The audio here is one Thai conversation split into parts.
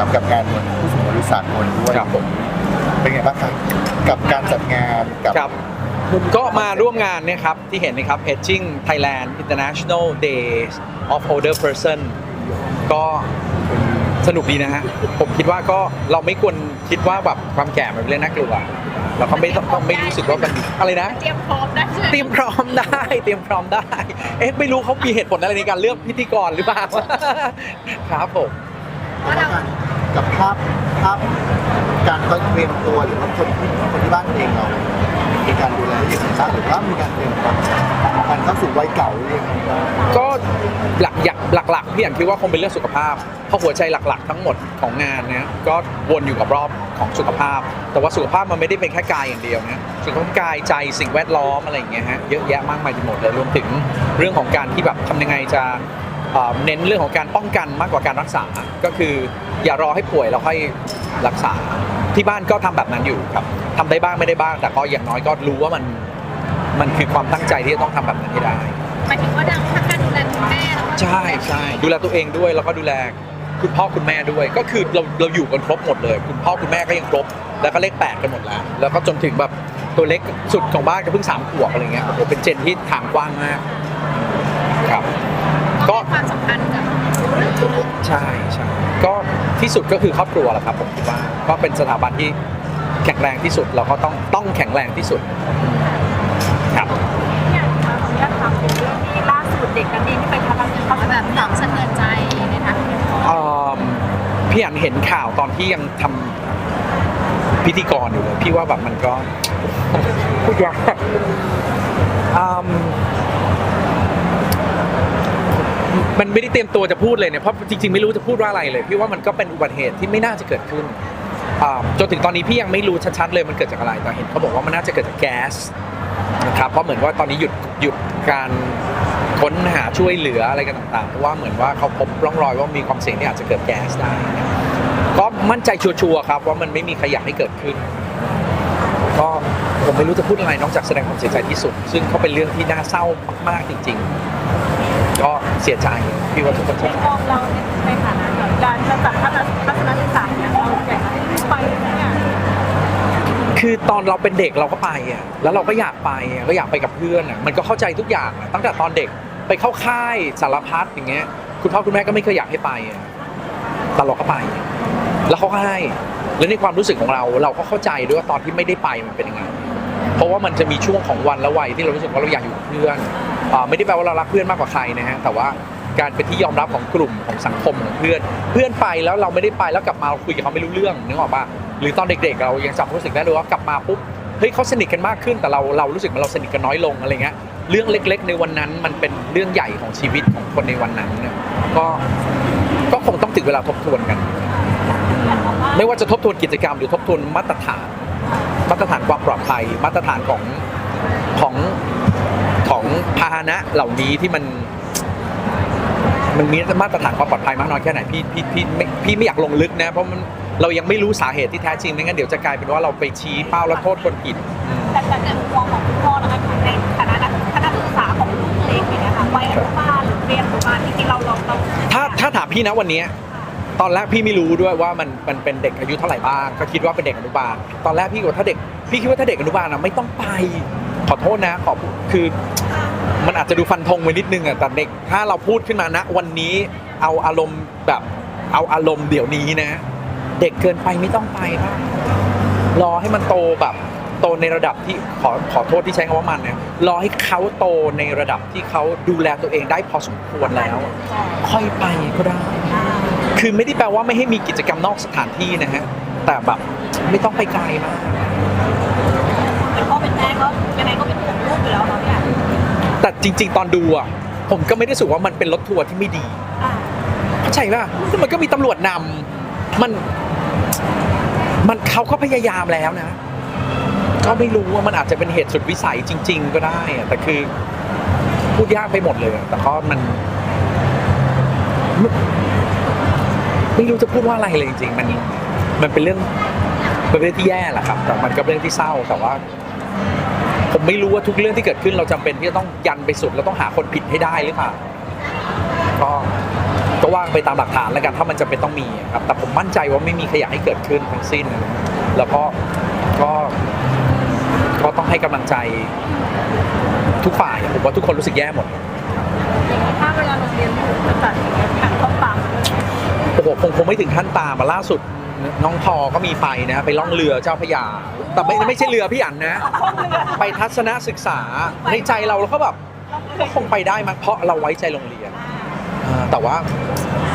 ครับกับงานวันผู้สูงอายุสากลด้วยครับ ผมเป็นไงบ้างครับกับการจัดงานกับ ครับผมก็มาร่วมงานเนี่ยครับ ที่เห็นนะครับ Aging Thailand International Days of Older Person ก็สนุกดีนะฮะ ผมคิดว่าก็เราไม่ควรคิดว่าแบบความแก่มันเป็นเรื่องน่ากลัวเราก็ไม่ต้องต้องไม่รู้สึกว่ามันอะไรนะ เตรียมพร้อมได้ใช่ไหมเตรียมพร้อมได้ เตรียมพร้อมได้ เอ๊ะไม่รู้เขามีเหตุผลอะไรในการเลือกพิธีกรหรือเปล่า ครับผมว่าเรา กับภาพภาพการเตรียมตัวหรือว่าคนคนที่บ้านเองเรา มีการดูแลอย่างไรบ้างหรือว่ามีการเตรียมตัวการเข้าสู่วัยเก่าหรือยังไงบ้างก็หลักอยากหลักๆพี่อย่างคิดว่าคงเป็นเรื่องสุขภาพ เพราะหัวใจหลักๆ ทั้งหมดของงานเนี้ยก็วนอยู่กับรอบของสุขภาพ แต่ว่าสุขภาพมันไม่ได้เป็นแค่กายอย่างเดียวนะสุขภาพกายใจสิ่งแวดล้อมอะไรอย่างเงี้ยฮะเยอะแยะมากมายไปหมดเลยรวมถึงเรื่องของการที่แบบทำยังไงจะ เอ่อเน้นเรื่องของการป้องกันมากกว่าการรักษา ก็คืออย่ารอให้ป่วยแล้วค่อยรักษา ที่บ้านก็ทำแบบนั้นอยู่ครับทำได้บ้างไม่ได้บ้าง แต่ก็อย่างน้อยก็รู้ว่ามันมันคือความตั้งใจที่จะต้องทำแบบนั้นให้ได้หมายถึงว่าดังทั้งการดูแลคุณแม่แล้วก็ใช่ใช่ดูแลตัวเองด้วยแล้วก็ดูแลคุณพ่อคุณแม่ด้วย ก็คือเราเราอยู่กันครบหมดเลย คุณพ่อคุณแม่ก็ยังครบ แล้วก็เลขแปดกันหมดแล้ว แล้วก็จนถึงแบบตัวเล็กสุดของบ้านก็เพิ่งสามขวบอะไรเงี้ยโอ้โหเป็นเจนที่ถางกว้างมากครับ ก็ ก็ ให้ความสำคัญกับ ใช่ใช่ก็ที่สุดก็คือครอบครัวแหละครับผมคิดว่าก็เป็นสถาบันที่แข็งแรงที่สุดเราก็ต้องต้องแข็งแรงที่สุดครับเนี่ยค่ะขออนุญาตถามถึงเรื่องที่ล่าสุดเด็กกันดีที่ไปทำรังเขาแบบหนังสะเทือนใจนะคะเอิ่มพี่อันเห็นข่าวตอนที่ยังทำพิธีกรอยู่เลยพี่ว่าแบบมันก็พูดยากอืม มันไม่ได้เตรียมตัวจะพูดเลยเนี่ยเพราะจริงๆไม่รู้จะพูดว่าอะไรเลยพี่ว่ามันก็เป็นอุบัติเหตุที่ไม่น่าจะเกิดขึ้นจนถึงตอนนี้พี่ยังไม่รู้ชัดๆเลยมันเกิดจากอะไรแต่เห็นเขาบอกว่ามันน่าจะเกิดจากแก๊สนะครับเพราะเหมือนว่าตอนนี้หยุดหยุดการค้นหาช่วยเหลืออะไรกันต่างๆเพราะว่าเหมือนว่าเขาพบร่องรอยว่ามีความเสี่ยงที่อาจจะเกิดแก๊สได้ก็มั่นใจชัวร์ๆครับว่ามันไม่มีใครอยากให้เกิดขึ้น ก็ผมไม่รู้จะพูดอะไรนอกจากแสดงความเสียใจที่สุด ซึ่งก็เป็นเรื่องที่น่าเศร้ามากๆจริง ๆ ก็เสียใจพี่ว่าทุกคนเสียใจ มองเราในฐานะแบบการจะจัดทัศนทัศนศึกษาเนี่ยเราอยากให้ไปเนี่ยคือตอนเราเป็นเด็กเราก็ไปอะ แล้วเราก็อยากไปอะก็อยากไปกับเพื่อนอะ มันก็เข้าใจทุกอย่างอะตั้งแต่ตอนเด็กไปเข้าค่ายสารพัดอย่างเงี้ย คุณพ่อคุณแม่ก็ไม่เคยอยากให้ไปอะแต่เราก็ไป แล้วเขาก็ให้ แล้วในความรู้สึกของเรา เราก็เข้าใจด้วยว่าตอนที่ไม่ได้ไปมันเป็นยังไง เพราะว่ามันจะมีช่วงของวันและวัยที่เรารู้สึกว่าเราอยากอยู่กับเพื่อน ไม่ได้แปลว่าเรารักเพื่อนมากกว่าใครนะฮะแต่ว่าการเป็นที่ยอมรับของกลุ่มของสังคมของเพื่อน เพื่อนไปแล้วเราไม่ได้ไปแล้วกลับมาเราคุยกับเขาไม่รู้เรื่องนึกออกปะหรือตอนเด็ก ๆ เรายังจำความรู้สึกได้เลยว่ากลับมาปุ๊บเฮ้ยเขาสนิทกันมากขึ้นแต่เราเรารู้สึกว่าเราสนิทกันน้อยลงอะไรเงี้ยเรื่องเล็ก ๆ ในวันนั้นมันเป็นเรื่องใหญ่ของชีวิตของคนในวันนั้นเนี่ยก็ก็คงต้องถึงเวลาทบทวนกัน ไม่ว่าจะทบทวนกิจกรรมหรือทบทวนมาตรฐาน มาตรฐานความปลอดภัย มาตรฐานของของ พาหนะเหล่านี้ที่มัน มันมีมาตรฐานความปลอดภัยมากน้อยแค่ไหนพี่พี่พี่ไม่พี่ไม่อยากลงลึกนะ เพราะมันเรายังไม่รู้สาเหตุที่แท้จริงไม่งั้นเดี๋ยวจะกลายเป็นว่าเราไปชี้เป้าแล้วโทษคนผิดแต่แต่ในมุมมองของคุณพ่อนะคะในฐานะนักคณะศึกษาของลูกเล็กเนี่ยค่ะวัยอนุบาลหรือเรียนอนุบาลจริงๆเราเราเราถ้าถ้าถามพี่นะวันนี้ตอนแรกพี่ไม่รู้ด้วยว่ามันมันเป็นเด็กอายุเท่าไหร่บ้างก็คิดว่าเป็นเด็กอนุบาลตอนแรกพี่ก็ว่าถ้าเด็กพี่คิดว่าถ้าเด็กอนุบาลนะไม่ต้องไป ขอโทษนะขอคือมันอาจจะดูฟันธงไปนิดนึงอะแต่เด็กถ้าเราพูดขึ้นมานะวันนี้เอาอารมณ์แบบเอาอารมณ์เดี๋ยวนี้นะ เด็กเกินไปไม่ต้องไปป่ะรอให้มันโตแบบโตในระดับที่ขอขอโทษที่ใช้คำว่ามันนะรอให้เขาโตในระดับที่เขาดูแลตัวเองได้พอสมควรแล้ว ค่อยไปก็ได้ คือไม่ได้แปลว่าไม่ให้มีกิจกรรมนอกสถานที่นะฮะแต่แบบไม่ต้องไปไกลมาก เป็นพ่อเป็นแม่ก็ ยังไงก็เป็นห่วงลูกอยู่แล้วเนาะเนี่ยแต่จริง ๆ ตอนดูอะผมก็ไม่ได้รู้สึกว่ามันเป็นรถทัวร์ที่ไม่ดีอ่าเข้าใจป่ะมันก็มีตำรวจนำมัน มันเขาก็พยายามแล้วนะ ก็ไม่รู้ว่ามันอาจจะเป็นเหตุสุดวิสัยจริง ๆ ก็ได้อะแต่คือ พูดยากไปหมดเลยอะแต่ก็มันไม่ไม่รู้จะพูดว่าอะไรเลยจริงๆ มัน มันเป็นเรื่องมันเป็นเรื่องที่แย่แหละครับ แต่มันก็เป็นเรื่องที่เศร้าแต่ว่า ผมไม่รู้ว่าทุกเรื่องที่เกิดขึ้นเราจำเป็นที่จะต้องยันไปสุดแล้วต้องหาคนผิดให้ได้หรือเปล่าก็ก็ว่าไปตามหลักฐานแล้วกันถ้ามันจะเป็นต้องมีครับ แต่ผมมั่นใจว่าไม่มีใครอยากให้เกิดขึ้นทั้งสิ้นนะแล้วก็ก็ก็ต้องให้กำลังใจทุกฝ่ายอะผมว่าทุกคนรู้สึกแย่หมดอย่างนี้ถ้าเวลาโรงเรียนถูกจะจัดอย่างเงี้ยผ่านข้อความโอ้โหคงคงไม่ถึงขั้นตามมาล่าสุด น้องทอก็มีไปนะไปล่องเรือเจ้าพระยา แต่ไม่ไม่ใช่เรือพี่อันนะ ไปทัศนศึกษาในใจเราเราก็แบบก็คงไปได้มั้งเพราะเราไว้ใจโรงเรียนแต่ว่า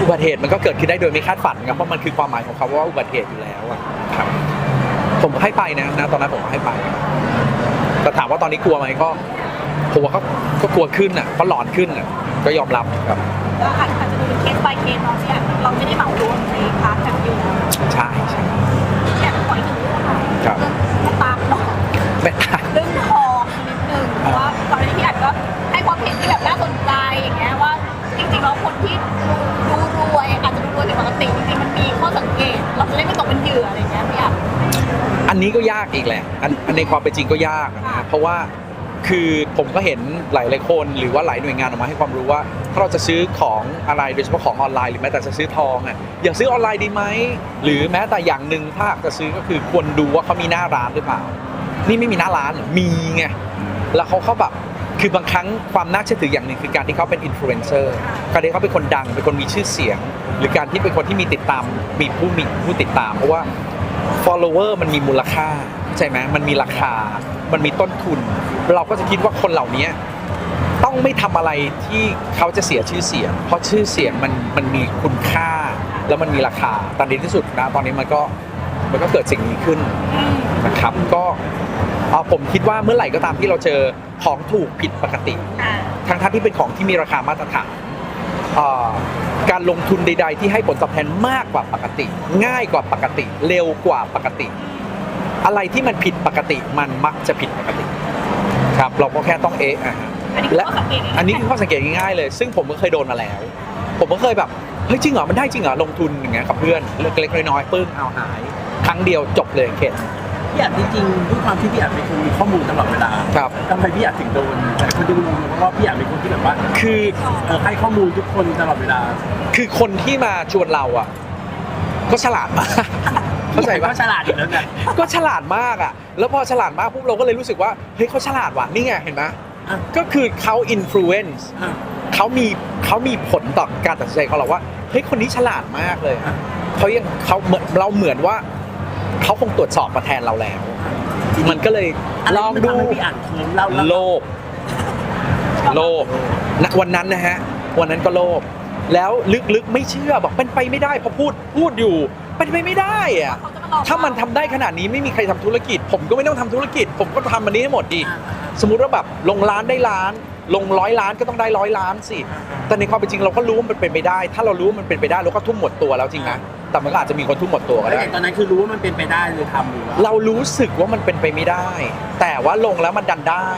อุบัติเหตุมันก็เกิดขึ้นได้โดยไม่คาดฝันครับเพราะมันคือความหมายของเขาว่าอุบัติเหตุอยู่แล้วครับผมให้ไปนะนะตอนนั้นผมให้ไปแต่ถามว่าตอนนี้กลัวไหมก็ผมว่าก็ก็กลัวขึ้นอะก็หลอนขึ้นอะก็ยอมรับครับก็อาจจะดู เป็นเคส by เคสเนาะที่อาจเราไม่ได้เหมารวมในพาร์ทแบบอยู่ใช่ใช่อยากขออีกหนึ่งเรื่องค่ะครับเรื่องตามเนาะไม่ต่างเรื่องทองนิดนึงเพราะว่าตอนนี้พี่อัดก็ให้ความเห็นที่แบบน่าสนใจอย่างเงี้ยว่าจริงๆแล้วคนที่ดูรวยอาจจะดูรวยผิดปกติจริงๆมันมีข้อสังเกต เราจะได้ไม่ตกเป็นเหยื่ออะไรอย่างเงี้ยพี่อัดอันนี้ก็ยากอีกแหละอันอันในความเป็นจริงก็ยากนะค่ะเพราะว่า คือผมก็เห็นหลายหลายคนหรือว่าหลายหน่วยงานออกมาให้ความรู้ว่า ถ้าเราจะซื้อของอะไรโดยเฉพาะของออนไลน์หรือแม้แต่จะซื้อทองอะอย่าซื้อออนไลน์ดีไหมหรือแม้แต่อย่างหนึ่งถ้าจะซื้อก็คือควรดูว่าเขามีหน้าร้านหรือเปล่า นี่ไม่มีหน้าร้านมีไงแล้วเขาเขาแบบคือบางครั้งความน่าเชื่อถืออย่างหนึ่งคือการที่เขาเป็นอินฟลูเอนเซอร์การที่เขาเป็นคนดังเป็นคนมีชื่อเสียง หรือการที่เป็นคนที่มีติดตามมีผู้มีผู้ติดตาม เพราะว่า follower มันมีมูลค่า ใจไหมมันมีราคา มันมีต้นทุน เราก็จะคิดว่าคนเหล่านี้ต้องไม่ทำอะไรที่เขาจะเสียชื่อเสียง เพราะชื่อเสียงมันมันมีคุณค่า แล้วมันมีราคาตอนนี้ที่สุดนะตอนนี้มันก็มันก็เกิดสิ่งนี้ขึ้นนะครับ ก็เอาผมคิดว่าเมื่อไหร่ก็ตามที่เราเจอของถูกผิดปกติทั้งท่านที่เป็นของที่มีราคามาตรฐานการลงทุนใด ๆ ที่ให้ผลตอบแทนมากกว่าปกติ ง่ายกว่าปกติ เร็วกว่าปกติ อะไรที่มันผิดปกติมันมักจะผิดปกติ ครับ เราก็แค่ต้องเอะอะอันนี้คือและข้อสังเกตง่ายๆอันนี้คือข้อสังเกตง่ายๆเลย ซึ่งผมก็เคยโดนมาแล้ว ผมก็เคยแบบเฮ้ยจริงเหรอมันได้จริงเหรอลงทุนอย่างเงี้ยกับเพื่อนเล็กๆน้อยๆปึ้งเอาหาย ครั้งเดียวจบเลยเข็ดพี่อัดจริงๆด้วยความที่พี่อัดเป็นคนมีข้อมูลตลอดเวลาครับทำไมพี่อัดถึงโดนแต่คนดูเพราะว่าพี่อัดเป็นคนที่แบบว่า คือเออให้ข้อมูลทุกคนตลอดเวลา คือคนที่มาชวนเราอะ ก็ฉลาดมาก เข้าใจปะก็ฉลาดอยู่แล้วไงก็ฉลาดมากอะ แล้วพอฉลาดมากปุ๊บเราก็เลยรู้สึกว่าเฮ้ยเขาฉลาดว่ะนี่ไงเห็นไหมอะก็คือเขาอิ f ฟ u e n c e อะเขามีเขามีผลต่อการตัดสินใจของเราว่าเฮ้ยคนนี้ฉลาดมากเลยอะเขายังเขาเหมือนเราเหมือนว่าเขาคงตรวจสอบมาแทนเราแล้ว มันก็เลยอะไรลองที่ดูมันทำให้พี่อัดเคิร์มเล่าเล่าโลภโลภณวันนั้นนะฮะวันนั้นก็โลภแล้วลึกๆไม่เชื่อบอกเป็นไปไม่ได้พอพูดพูดอยู่ เป็นไปไม่ได้อะเขาจะมาหลอกถ้ามันทำได้ขนาดนี้ไม่มีใครทำธุรกิจ ผมก็ไม่ต้องทำธุรกิจ ผมก็ทำอันนี้ให้หมดดีอะสมมุติว่าแบบลงล้านได้ล้าน ลงร้อยล้านก็ต้องได้ร้อยล้านสิแต่ในความเป็นจริงเราก็รู้ว่ามันเป็นไปได้ ถ้าเรารู้ว่ามันเป็นไปได้เราก็ทุ่มหมดตัวแล้วจริงนะแต่มันก็อาจจะมีคนทุ่มหมดตัวก็แล้วได้อย่างตอนนั้นคือรู้ว่ามันเป็นไปได้เลยทำหรือว่าเรารู้สึกว่ามันเป็นไปไม่ได้ แต่ว่าลงแล้วมันดันได้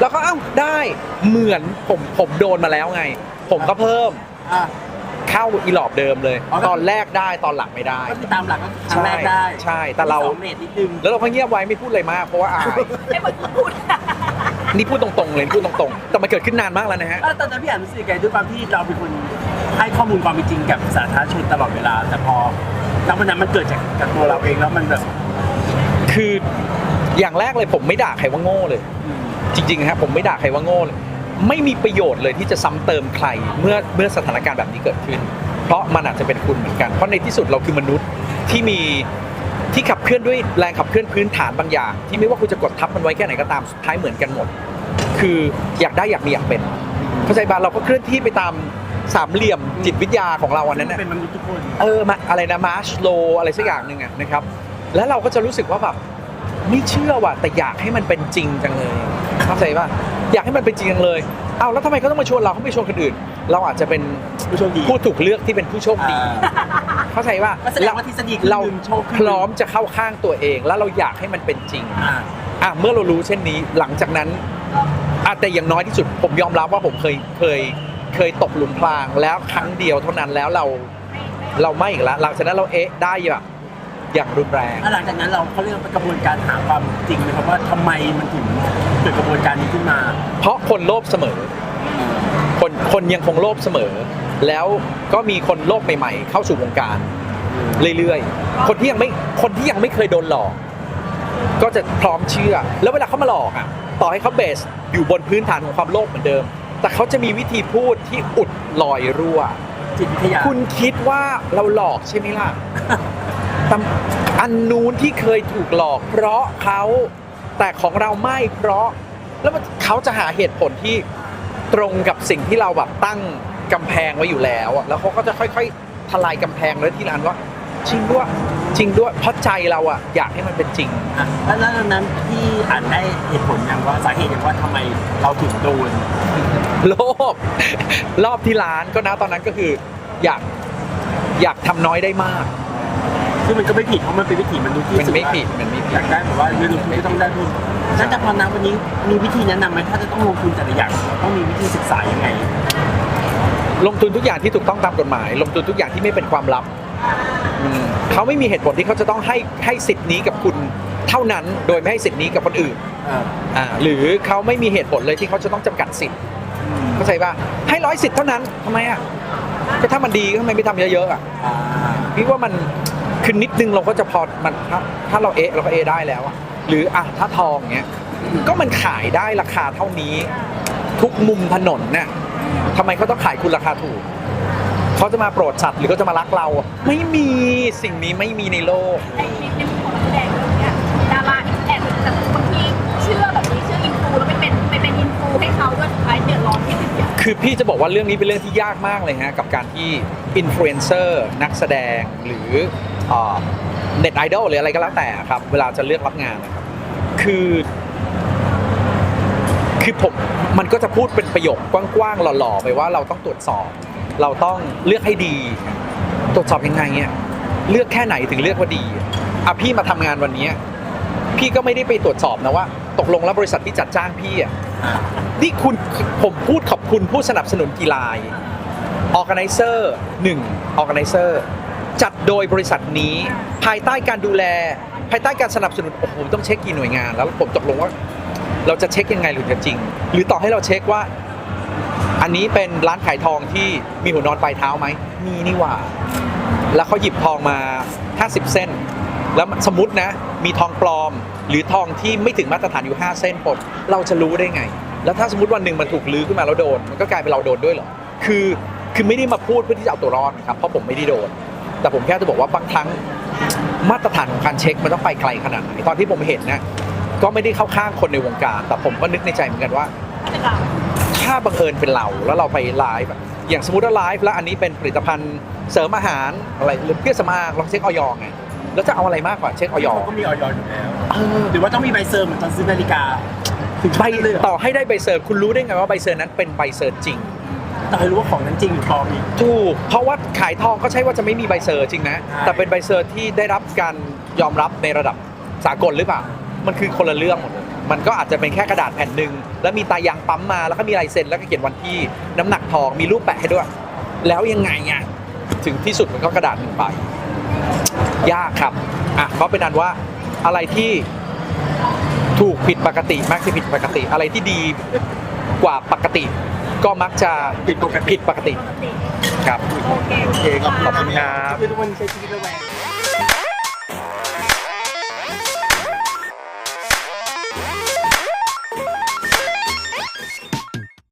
แล้วก็เอ้าได้เหมือนผมผมโดนมาแล้วไง ผมก็เพิ่มอะ เข้าอีหลอบเดิมเลย อ๋อก็ตอนแรกได้ตอนหลังไม่ได้ ก็คือตามหลักก็คือครั้งแรกได้ใช่แต่เรา สองเมตรนิดนึงแล้วเราก็เงียบไว้ไม่พูดอะไรมากเพราะว่าอายให้มันพูด นี่พูดตรงๆเลยพูดตรงๆ แต่มันเกิดขึ้นนานมากแล้วนะฮะ เออตอนนั้นพี่อ่านรู้สึกไงด้วยความที่เราเป็นคนให้ข้อมูลความเป็นจริงกับสาธารณชนตลอดเวลา แต่พอแล้ววันนั้นมันเกิดจากจากตัวเราเองแล้วมันแบบคืออย่างแรกเลยผมไม่ด่าใครว่าโง่เลยจริงๆนะครับผมไม่ด่าใครว่าโง่เลย ไม่มีประโยชน์เลยที่จะซ้ำเติมใครเมื่อเมื่อสถานการณ์แบบนี้เกิดขึ้น เพราะมันอาจจะเป็นคุณเหมือนกัน เพราะในที่สุดเราคือมนุษย์ที่มีที่ขับเคลื่อนด้วยแรงขับเคลื่อนพื้นฐานบางอย่าง ที่ไม่ว่าคุณจะกดทับมันไว้แค่ไหนก็ตามสุดท้ายเหมือนกันหมด คืออยากได้อยากมีอยากเป็นเข้าใจป่ะเราก็เคลื่อนที่ไปตามสามเหลี่ยมจิตวิทยาของเราอันนั้นนะเป็นมนุษย์ทุกคนเออมาอะไรนะมาร์ชโลอะไรสักอย่างหนึ่งอะนะครับ แล้วเราก็จะรู้สึกว่าแบบไม่เชื่อว่ะแต่อยากให้มันเป็นจริงจังเลยเข้าใจป่ะ อยากให้มันเป็นจริงจังเลย เอาแล้วทำไมเขาต้องมาชวนเราเขาไม่ชวนคนอื่น เราอาจจะเป็นผู้โชคดีผู้ถูกเลือกที่เป็นผู้โชคดีอ่าเข้าใจป่ะก็แสดงว่าทฤษฎีครึ่งเราหนึ่งโชคครึ่งพร้อมจะเข้าข้างตัวเอง แล้วเราอยากให้มันเป็นจริง อ่า อะเมื่อเรารู้เช่นนี้หลังจากนั้นอะแต่อย่างน้อยที่สุดผมยอมรับว่าผมเคยเคยเคยตกหลุมพรางแล้วครั้งเดียวเท่านั้นแล้วเราเราไม่อีกแล้วหลังจากนั้นเราเอ๊ะได้แบบ อย่างรุนแรง แล้วหลังจากนั้นเราเขาเรียกว่ากระบวนการหาความจริงนะครับว่าทำไมมันถึงเกิดกระบวนการนี้ขึ้นมา เพราะคนโลภเสมอ คนคนยังคงโลภเสมอ แล้วก็มีคนโลกใหม่ๆเข้าสู่วงการ เรื่อยๆ คนที่ยังไม่คนที่ยังไม่เคยโดนหลอก ก็จะพร้อมเชื่อ แล้วเวลาเขามาหลอกอะต่อให้เขาเบสอยู่บนพื้นฐานของความโลภเหมือนเดิม แต่เขาจะมีวิธีพูดที่อุดลอยรั่ว จิตวิทยา คุณคิดว่าเราหลอกใช่ไหมล่ะแต่ อันนู้นที่เคยถูกหลอก เพราะเขาแต่ของเราไม่เพราะ แล้วมันเขาจะหาเหตุผลที่ตรงกับสิ่งที่เราแบบตั้งกำแพงไว้อยู่แล้วอะแล้วเขาก็จะค่อย ๆ ทลายกำแพงแล้วที่ร้านว่าจริงด้วยจริงด้วยเพราะใจเราอะอยากให้มันเป็นจริงอะแล้วแล้วดังนั้นพี่อ่านได้เหตุผลอย่างว่าสาเหตุอย่างว่าทำไมเราถึงโดนโลภรอบที่ร้านก็นะตอนนั้นก็คือ อยากอยากทำน้อยได้มาก ซึ่งมันก็ไม่ผิดเพราะมันเป็นวิถีมนุษย์ที่มันรู้สึกไม่ว่าผิดมันไม่ผิอดยากได้แบบว่าเงินลงทุนก็ต้องได้ทุนนั่นแต่พอนะวันนี้มีวิธีแนะนำไหมถ้าจะต้องลงทุนแต่ละอย่างต้องมีวิธีศึกษายังไง ลงทุนทุกอย่างที่ถูกต้องตามกฎหมาย ลงทุนทุกอย่างที่ไม่เป็นความลับอืมเขาไม่มีเหตุผลที่เขาจะต้องให้ให้สิทธิ์นี้กับคุณเท่านั้น โดยไม่ให้สิทธิ์นี้กับคนอื่นอ่าอ่าหรือเขาไม่มีเหตุผลเลยที่เขาจะต้องจำกัดสิทธิ์เข้าใจป่ะให้ร้อยสิทธิ์เท่านั้นทำไมอะก็ถ้ามันดีก็ทำไมไม่ทำเยอะๆอะอ่าพี่ว่ามัน คือนิดนึงเราก็จะพอมันถ้าถ้าเราเอะเราก็เอะได้แล้วอะหรืออะถ้าทองเงี้ยก็มันขายได้ราคาเท่านี้ ทุกมุมถนนเนี่ยทำไมเขาต้องขายคุณราคาถูกเขาจะมาโปรดสัตว์หรือเขาจะมารักเรา ไม่มีสิ่งนี้ไม่มีในโลก ในในในมุมของนักแสดงเนี่ยดาราแอบแต่บางทีเชื่อแบบนี้เชื่ออินฟูแล้วไปเป็นไปเป็นอินฟูให้เขาด้วยสุดท้ายเดือดร้อนที่สุดเนี่ยคือพี่จะบอกว่าเรื่องนี้เป็นเรื่องที่ยากมากเลยฮะกับการที่อินฟลูเอนเซอร์นักแสดงหรือ เน็ตไอดอลหรืออะไรก็แล้วแต่ครับ เวลาจะเลือกรับงานนะครับคือคือผมมันก็จะพูดเป็นประโยคกว้างๆหล่อๆไปว่าเราต้องตรวจสอบ เราต้องเลือกให้ดี ตรวจสอบยังไงเนี่ยเลือกแค่ไหนถึงเลือกว่าดีอะพี่มาทำงานวันนี้พี่ก็ไม่ได้ไปตรวจสอบนะว่า ตกลงแล้วบริษัทที่จัดจ้างพี่อะนี่คุณผมพูดขอบคุณผู้สนับสนุนกีฬา Organizer 1 Organizer จัดโดยบริษัทนี้ภายใต้การดูแล ภายใต้การสนับสนุนโอ้โหผมต้องเช็คกี่หน่วยงาน แล้วผมตกลงว่า เราจะเช็คยังไงหรือจะจริง หรือต่อให้เราเช็คว่า อันนี้เป็นร้านขายทองที่มีหัวนอนปลายเท้าไหมมีนี่หว่า แล้วเขาหยิบทองมา 50 เส้น แล้วสมมตินะ มีทองปลอม หรือทองที่ไม่ถึงมาตรฐานอยู่ 5 เส้นปนเราจะรู้ได้ไง แล้วถ้าสมมติวันหนึ่งมันถูกลื้อขึ้นมาแล้วโดนมันก็กลายเป็นเราโดนด้วยเหรอคือคือไม่ได้มาพูดเพื่อที่จะเอาตัวรอดนะครับเพราะผมไม่ได้โดน แต่ผมแค่จะบอกว่าบางครั้งมาตรฐานของการเช็คมันต้องไปไกลขนาดไหนตอนที่ผมเห็นนะก็ไม่ได้เข้าข้างคนในวงการ แต่ผมก็นึกในใจเหมือนกันว่าเป็นเราถ้าบังเอิญเป็นเราแล้วเราไปไลฟ์อะอย่างสมมติว่าไลฟ์แล้วอันนี้เป็นผลิตภัณฑ์เสริมอาหารอะไรหรือเครื่องสำอางลองเช็คออยไงแล้วจะเอาอะไรมากกว่าเช็คออยเขาก็มีออยอยู่แล้วหรือว่าต้องมีใบเซอร์เหมือนตอนซื้อนาฬิกาถึงใบขั้นนั้นเลยเหรอต่อให้ได้ใบเซอร์คุณรู้ได้ไงว่าใบเซอร์นั้นเป็นใบเซอร์จริง แต่รู้ว่าของนั้นจริงหรือปลอมอีก ถูกเพราะว่าขายทองก็ใช่ว่าจะไม่มีใบเซอร์จริงนะ ใช่ แต่เป็นใบเซอร์ที่ได้รับการยอมรับในระดับสากลหรือเปล่า มันคือคนละเรื่องหมดเลยมันก็อาจจะเป็นแค่กระดาษแผ่นหนึ่งแล้วมีตายางปั๊มมาแล้วก็มีลายเซ็นแล้วก็เขียนวันที่น้ำหนักทองมีรูปแปะให้ด้วย แล้วยังไงอะถึงที่สุดมันก็กระดาษหนึ่งใบยากครับอะก็เป็นอันว่าอะไรที่ถูกผิดปกติมักจะผิดปกติ อะไรที่ดีกว่าปกติ ก็มักจะผิดปกติครับ โอเคขอบคุณครับ คือทุกคนใช้ชีวิตระแวง